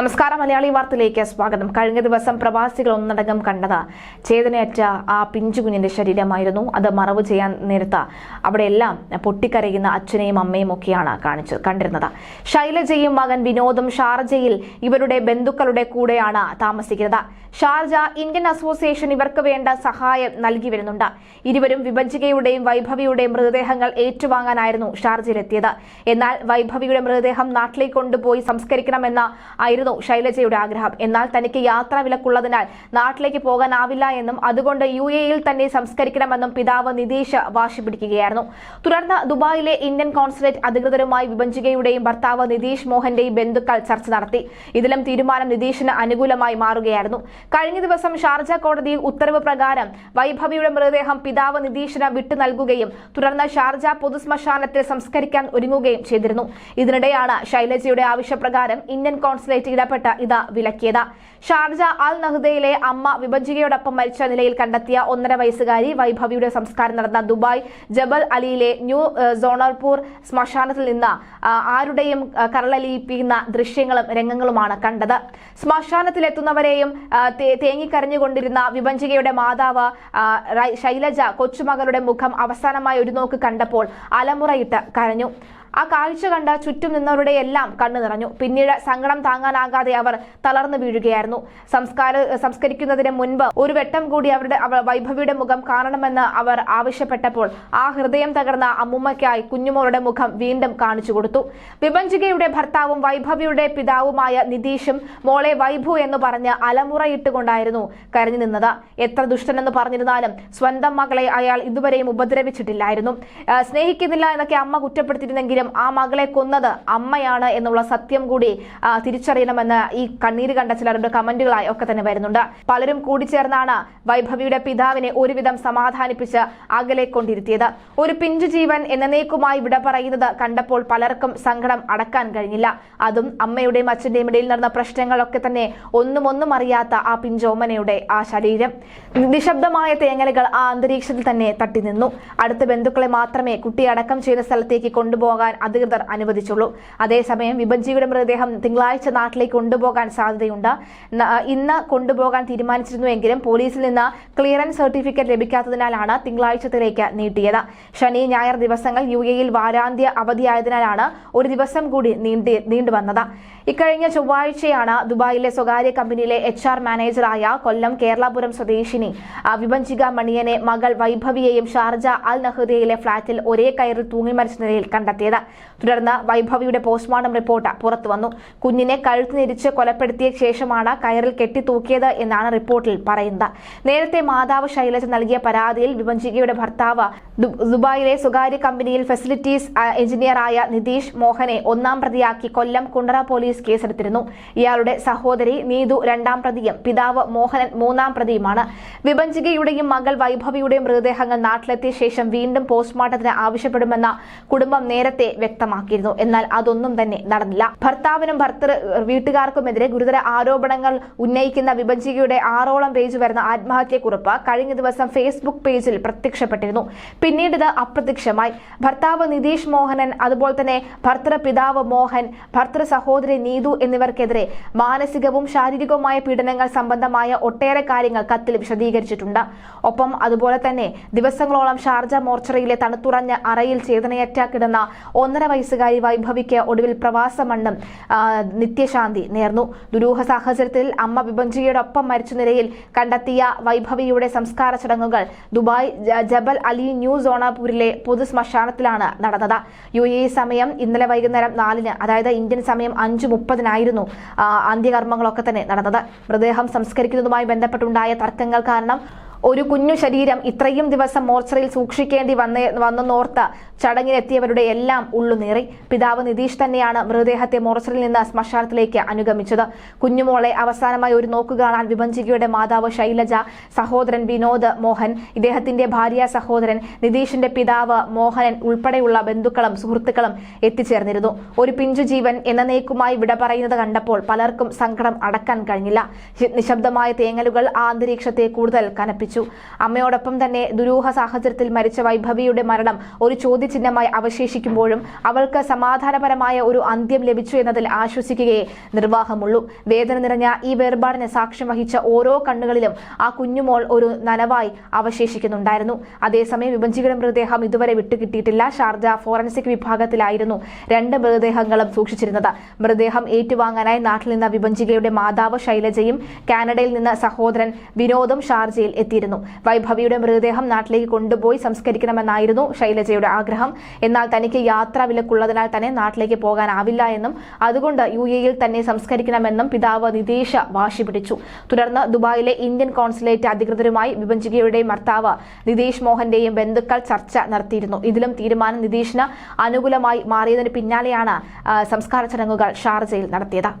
നമസ്കാരം. മലയാളി വാർത്തയിലേക്ക് സ്വാഗതം. കഴിഞ്ഞ ദിവസം പ്രവാസികൾ ഒന്നടങ്കം കണ്ടത് ചേതനയറ്റ ആ പിഞ്ചുകുഞ്ഞിന്റെ ശരീരമായിരുന്നു. അത് മറവ് ചെയ്യാൻ നേരത്ത് അവിടെയെല്ലാം പൊട്ടിക്കരയുന്ന അച്ഛനെയും അമ്മയും ഒക്കെയാണ് കാണിച്ചു കണ്ടിരുന്നത്. ശൈലജയും മകൻ വിനോദും ഷാർജയിൽ ഇവരുടെ ബന്ധുക്കളുടെ കൂടെയാണ് താമസിക്കുന്നത്. ഷാർജ ഇന്ത്യൻ അസോസിയേഷൻ ഇവർക്ക് വേണ്ട സഹായം നൽകി വരുന്നുണ്ട്. ഇരുവരും വിഭജികയുടെയും വൈഭവിയുടെയും മൃതദേഹങ്ങൾ ഏറ്റുവാങ്ങാനായിരുന്നു ഷാർജയിലെത്തിയത്. എന്നാൽ വൈഭവിയുടെ മൃതദേഹം നാട്ടിലേക്ക് കൊണ്ടുപോയി സംസ്കരിക്കണമെന്ന ആയിരുന്നു ശൈലജയുടെ ആഗ്രഹം. എന്നാൽ തനിക്ക് യാത്രാ വിലക്കുള്ളതിനാൽ നാട്ടിലേക്ക് പോകാനാവില്ല എന്നും അതുകൊണ്ട് യു എയിൽ തന്നെ സംസ്കരിക്കണമെന്നും പിതാവ് നിതീഷ് വാശി പിടിക്കുകയായിരുന്നു. തുടർന്ന് ദുബായിലെ ഇന്ത്യൻ കോൺസുലേറ്റ് അധികൃതരുമായി വിഭജികയുടെയും ഭർത്താവ് നിതീഷ് മോഹന്റെയും ബന്ധുക്കൾ ചർച്ച നടത്തി. ഇതിലും തീരുമാനം നിതീഷിന് അനുകൂലമായി മാറുകയായിരുന്നു. കഴിഞ്ഞ ദിവസം ഷാർജ കോടതി ഉത്തരവ് പ്രകാരം വൈഭവിയുടെ മൃതദേഹം പിതാവ് നിതീഷിന് വിട്ടു നൽകുകയും തുടർന്ന് ഷാർജ പൊതുശ്മശാനത്തിൽ സംസ്കരിക്കാൻ ഒരുങ്ങുകയും ചെയ്തിരുന്നു. ഇതിനിടെയാണ് ശൈലജയുടെ ആവശ്യപ്രകാരം ഇന്ത്യൻ കോൺസുലേറ്റ് ഇടപെട്ട് ഇത് വിലക്കിയത്. ഷാർജ അൽ നഹ്ദയിലെ അമ്മ വിഭജികയോടൊപ്പം മരിച്ച നിലയിൽ കണ്ടെത്തിയ ഒന്നര വയസ്സുകാരി വൈഭവിയുടെ സംസ്കാരം നടന്ന ദുബായ് ജബൽ അലിയിലെ ന്യൂ സോണർപൂർ ശ്മശാനത്തിൽ നിന്ന് ആരുടെയും കരളലിയിപ്പിക്കുന്ന ദൃശ്യങ്ങളും രംഗങ്ങളുമാണ് കണ്ടത്. ശ്മശാനത്തിലെത്തുന്നവരെയും തേങ്ങിക്കരഞ്ഞുകൊണ്ടിരുന്ന വിഭജികയുടെ മാതാവ് ശൈലജ കൊച്ചുമകളുടെ മുഖം അവസാനമായി ഒരു നോക്ക് കണ്ടപ്പോൾ അലമുറയിട്ട് കരഞ്ഞു. ആ കാഴ്ച കണ്ട ചുറ്റും നിന്നവരുടെ എല്ലാം കണ്ണു നിറഞ്ഞു. പിന്നീട് സങ്കടം താങ്ങാനാകാതെ അവർ തളർന്നു വീഴുകയായിരുന്നു. സംസ്കാര സംസ്കരിക്കുന്നതിന് മുൻപ് ഒരു വെട്ടം കൂടി അവരുടെ വൈഭവിയുടെ മുഖം കാണണമെന്ന് അവർ ആവശ്യപ്പെട്ടപ്പോൾ ആ ഹൃദയം തകർന്ന അമ്മുമ്മയ്ക്കായി കുഞ്ഞുമോളുടെ മുഖം വീണ്ടും കാണിച്ചു കൊടുത്തു. വിഭജികയുടെ ഭർത്താവും വൈഭവിയുടെ പിതാവുമായ നിതീഷും മോളെ വൈഭു എന്ന് പറഞ്ഞ് അലമുറയിട്ടുകൊണ്ടായിരുന്നു കരഞ്ഞു നിന്നത്. എത്ര ദുഷ്ടനെന്ന് പറഞ്ഞിരുന്നാലും സ്വന്തം മകളെ അയാൾ ഇതുവരെയും ഉപദ്രവിച്ചിട്ടില്ലായിരുന്നു. സ്നേഹിക്കുന്നില്ല എന്നൊക്കെ അമ്മ കുറ്റപ്പെടുത്തിയിരുന്നെങ്കിലും ആ മകളെ കൊന്നത് അമ്മയാണ് എന്നുള്ള സത്യം കൂടി തിരിച്ചറിയണമെന്ന് ഈ കണ്ണീര് കണ്ട ചിലരുടെ കമന്റുകളായി ഒക്കെ തന്നെ വരുന്നുണ്ട്. പലരും കൂടിച്ചേർന്നാണ് വൈഭവിയുടെ പിതാവിനെ ഒരുവിധം സമാധാനിപ്പിച്ച് അകലെ കൊണ്ടിരുത്തിയത്. ഒരു പിഞ്ചു ജീവൻ എന്നേക്കുമായി വിട പറയുന്നത് കണ്ടപ്പോൾ പലർക്കും സങ്കടം അടക്കാൻ കഴിഞ്ഞില്ല. അതും അമ്മയുടെയും അച്ഛന്റെയും ഇടയിൽ നടന്ന പ്രശ്നങ്ങളൊക്കെ തന്നെ ഒന്നും ഒന്നും അറിയാത്ത ആ പിഞ്ചോമനയുടെ ആ ശരീരം. നിശബ്ദമായ തേങ്ങലുകൾ ആ അന്തരീക്ഷത്തിൽ തന്നെ തട്ടി നിന്നു അടുത്ത ബന്ധുക്കളെ മാത്രമേ കുട്ടി അടക്കം ചെയ്ത സ്ഥലത്തേക്ക് കൊണ്ടുപോകാൻ അധികൃതർ അനുവദിച്ചുള്ളൂ. അതേസമയം വിഭജിയുടെ മൃതദേഹം തിങ്കളാഴ്ച നാട്ടിലേക്ക് കൊണ്ടുപോകാൻ സാധ്യതയുണ്ട്. ഇന്ന് കൊണ്ടുപോകാൻ തീരുമാനിച്ചിരുന്നുവെങ്കിലും പോലീസിൽ നിന്ന് ക്ലിയറൻസ് സർട്ടിഫിക്കറ്റ് ലഭിക്കാത്തതിനാലാണ് തിങ്കളാഴ്ചത്തിലേക്ക് നീട്ടിയത്. ശനി ഞായർ ദിവസങ്ങൾ യു എയിൽ വാരാന്ത്യ അവധിയായതിനാലാണ് ഒരു ദിവസം കൂടി നീണ്ടി നീണ്ടുവന്നത്. ഇക്കഴിഞ്ഞ ചൊവ്വാഴ്ചയാണ് ദുബായിലെ സ്വകാര്യ കമ്പനിയിലെ എച്ച് ആർ മാനേജറായ കൊല്ലം കേരളപുരം സ്വദേശിനി വിഭജിക മണിയനെ മകൾ വൈഭവിയെയും ഷാർജ അൽ നഹ്ദയിലെ ഫ്ളാറ്റിൽ ഒരേ കയറിൽ തൂങ്ങി മരിച്ച നിലയിൽ കണ്ടെത്തിയത്. തുടർന്ന് വൈഭവിയുടെ പോസ്റ്റ്മോർട്ടം റിപ്പോർട്ട് പുറത്തുവന്നു കുഞ്ഞിനെ കഴുത്ത് നിരിച്ച് കൊലപ്പെടുത്തിയ ശേഷമാണ് കയറിൽ കെട്ടിത്തൂക്കിയത് എന്നാണ് റിപ്പോർട്ടിൽ പറയുന്നത്. നേരത്തെ മാതാവ് ശൈലജ നൽകിയ പരാതിയിൽ വിഭജികയുടെ ഭർത്താവ് ദുബായിലെ സ്വകാര്യ കമ്പനിയിൽ ഫെസിലിറ്റീസ് എഞ്ചിനീയറായ നിതീഷ് മോഹനെ ഒന്നാം പ്രതിയാക്കി കൊല്ലം കുണ്ടറ പോലീസ് കേസെടുത്തിരുന്നു. ഇയാളുടെ സഹോദരി നീതു രണ്ടാം പ്രതിയും പിതാവ് മോഹനൻ മൂന്നാം പ്രതിയുമാണ്. വിഭജികയുടെയും മകൾ വൈഭവിയുടെയും മൃതദേഹങ്ങൾ നാട്ടിലെത്തിയ ശേഷം വീണ്ടും പോസ്റ്റ്മോർട്ടത്തിന് ആവശ്യപ്പെടുമെന്ന കുടുംബം നേരത്തെ വ്യക്തമാക്കിയിരുന്നു. എന്നാൽ അതൊന്നും തന്നെ നടന്നില്ല. ഭർത്താവിനും ഭർത്തൃ വീട്ടുകാർക്കുമെതിരെ ഗുരുതര ആരോപണങ്ങൾ ഉന്നയിക്കുന്ന വിഭജികയുടെ ആറോളം പേജ് വരുന്ന ആത്മഹത്യക്കുറിപ്പ് കഴിഞ്ഞ ദിവസം ഫേസ്ബുക്ക് പേജിൽ പ്രത്യക്ഷപ്പെട്ടിരുന്നു. പിന്നീട് ഇത് അപ്രത്യക്ഷമായി. ഭർത്താവ് നിതീഷ് മോഹനൻ അതുപോലെ തന്നെ ഭർത്തൃ പിതാവ് മോഹൻ ഭർത്തൃ സഹോദരി നീതു എന്നിവർക്കെതിരെ മാനസികവും ശാരീരികവുമായ പീഡനങ്ങൾ സംബന്ധമായ ഒട്ടേറെ കാര്യങ്ങൾ കത്തിൽ വിശദീകരിച്ചിട്ടുണ്ട്. ഒപ്പം അതുപോലെ തന്നെ ദിവസങ്ങളോളം ഷാർജ മോർച്ചറിയിലെ തണുത്തുറഞ്ഞ അറയിൽ ചേതനയറ്റ കിടന്ന ഒന്നര വയസ്സുകാരി വൈഭവിക്ക് ഒടുവിൽ പ്രവാസമണ്ണും ആ, നിത്യശാന്തി നേർന്നു. ദുരൂഹ സാഹചര്യത്തിൽ അമ്മ വിഭഞ്ചിയോടൊപ്പം മരിച്ച നിലയിൽ കണ്ടെത്തിയ വൈഭവിയുടെ സംസ്കാര ചടങ്ങുകൾ ദുബായ് ജബൽ അലി ന്യൂ സോണാപൂരിലെ പൊതു ശ്മശാനത്തിലാണ് നടന്നത്. യു എ സമയം ഇന്നലെ വൈകുന്നേരം നാലിന് അതായത് ഇന്ത്യൻ സമയം അഞ്ചു മുപ്പതിനായിരുന്നു അന്ത്യകർമ്മങ്ങളൊക്കെ തന്നെ നടന്നത്. മൃതദേഹം സംസ്കരിക്കുന്നതുമായി ബന്ധപ്പെട്ടുണ്ടായ തർക്കങ്ങൾ കാരണം ഒരു കുഞ്ഞു ശരീരം ഇത്രയും ദിവസം മോർച്ചറിയിൽ സൂക്ഷിക്കേണ്ടി വന്നേ വന്നെന്നോർത്ത് ചടങ്ങിനെത്തിയവരുടെ എല്ലാം ഉള്ളുനീറി. പിതാവ് നിതീഷ് തന്നെയാണ് മൃതദേഹത്തെ മോർച്ചറിയിൽ നിന്ന് ശ്മശാനത്തിലേക്ക് അനുഗമിച്ചത്. കുഞ്ഞുമോളെ അവസാനമായി ഒരു നോക്കു കാണാൻ വിഭജികയുടെ മാതാവ് ശൈലജ സഹോദരൻ വിനോദ് മോഹൻ ഇദ്ദേഹത്തിന്റെ ഭാര്യ സഹോദരൻ നിതീഷിന്റെ പിതാവ് മോഹനൻ ഉൾപ്പെടെയുള്ള ബന്ധുക്കളും സുഹൃത്തുക്കളും എത്തിച്ചേർന്നിരുന്നു. ഒരു പിഞ്ചു ജീവൻ എന്നേക്കുമായി വിട പറയുന്നത് കണ്ടപ്പോൾ പലർക്കും സങ്കടം അടക്കാൻ കഴിഞ്ഞില്ല. നിശബ്ദമായ തേങ്ങലുകൾ ആ അന്തരീക്ഷത്തെ കൂടുതൽ കനപ്പിച്ചു. പ്രഖ്യാപിച്ചു അമ്മയോടൊപ്പം തന്നെ ദുരൂഹ സാഹചര്യത്തിൽ മരിച്ച വൈഭവിയുടെ മരണം ഒരു ചോദ്യചിഹ്നമായി അവശേഷിക്കുമ്പോഴും അവൾക്ക് സമാധാനപരമായ ഒരു അന്ത്യം ലഭിച്ചു എന്നതിൽ ആശ്വസിക്കുകയേ നിർവാഹമുള്ളൂ. വേദന നിറഞ്ഞ ഈ വേർപാടിന് സാക്ഷ്യം വഹിച്ച ഓരോ കണ്ണുകളിലും ആ കുഞ്ഞുമോൾ ഒരു നനവായി അവശേഷിക്കുന്നുണ്ടായിരുന്നു. അതേസമയം വിഭജിയുടെ മൃതദേഹം ഇതുവരെ വിട്ടുകിട്ടിയിട്ടില്ല ഷാർജ ഫോറൻസിക് വിഭാഗത്തിലായിരുന്നു രണ്ട് മൃതദേഹങ്ങളും സൂക്ഷിച്ചിരുന്നത്. മൃതദേഹം ഏറ്റുവാങ്ങാനായി നാട്ടിൽ നിന്ന് വിഭജികയുടെ മാതാവ് ശൈലജയും കാനഡയിൽ നിന്ന് സഹോദരൻ വിനോദും ഷാർജയിൽ എത്തിയിരുന്നു. വൈഭവിയുടെ മൃതദേഹം നാട്ടിലേക്ക് കൊണ്ടുപോയി സംസ്കരിക്കണമെന്നായിരുന്നു ശൈലജയുടെ ആഗ്രഹം. എന്നാൽ തനിക്ക് യാത്രാ വിലക്കുള്ളതിനാൽ തന്നെ നാട്ടിലേക്ക് പോകാനാവില്ല എന്നും അതുകൊണ്ട് യു എയിൽ തന്നെ സംസ്കരിക്കണമെന്നും പിതാവ് നിതീഷ് വാശി പിടിച്ചു. തുടർന്ന് ദുബായിലെ ഇന്ത്യൻ കോൺസുലേറ്റ് അധികൃതരുമായി വിഭജികയുടെയും ഭർത്താവ് നിതീഷ് മോഹന്റെയും ബന്ധുക്കൾ ചർച്ച നടത്തിയിരുന്നു. ഇതിലും തീരുമാനം നിതീഷിന് അനുകൂലമായി മാറിയതിന് പിന്നാലെയാണ് സംസ്കാര ചടങ്ങുകൾ ഷാർജയിൽ നടത്തിയത്.